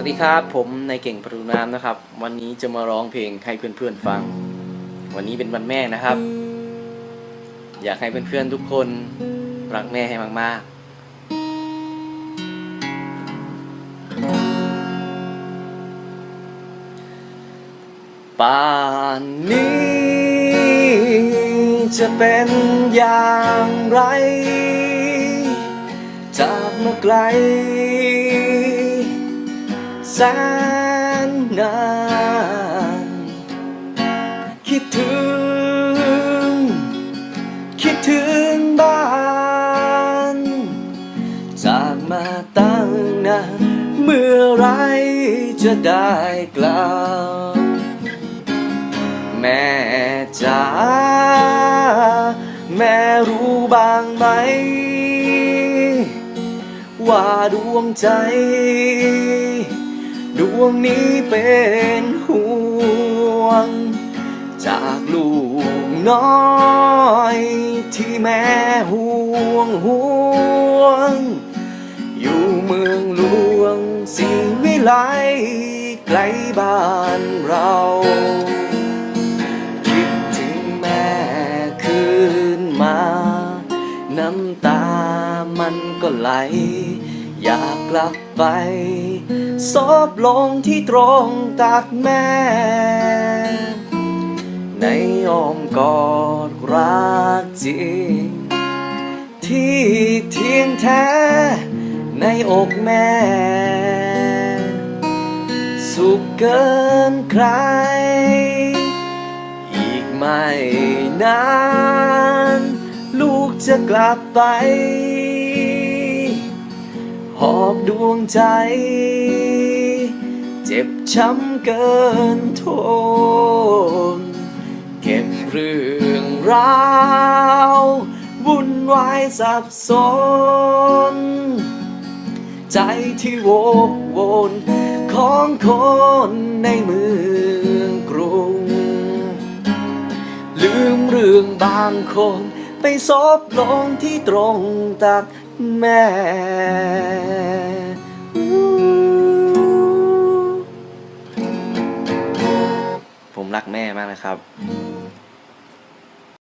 วัสดีครับ ผมนายเก่งปรุน้ำนะครับ วันนี้จะมาร้องเพลงให้เพื่อนๆฟัง วันนี้เป็นวันแม่นะครับ อยากให้เพื่อนๆทุกคนรักแม่ให้มากๆ ป่านนี้จะเป็นอย่างไร จากเมาไกล แสนนานคิดถึง คิดถึงบ้านจากมาตั้งนานเมื่อไรจะได้กลับแม่จ๋าแม่รู้บ้างไหม ว่าดวงใจ ดวงนี้เป็นห่วง จากลูกน้อย ที่แม่ห่วงห่วง อยู่เมืองหลวงสิวิไลไกลบ้านเราคิดถึงแม่คืนมาน้ำตามันก็ไหล อยากกลับไปซบลงที่ตรงตักแม่ ในอ้อมกอดรักจริง ที่เทียงแท้ในอกแม่ สุขเกินใคร อีกไม่นาน ลูกจะกลับไป หอบดวงใจ เจ็บช้ำเกินทน เก็บเรื่องราววุ่นวายสับสน ใจที่โวกวนของคนในเมืองกรุง ลืมเรื่องบางคนไปซบลงที่ตรงตักแม่ ผมรักแม่มากนะครับ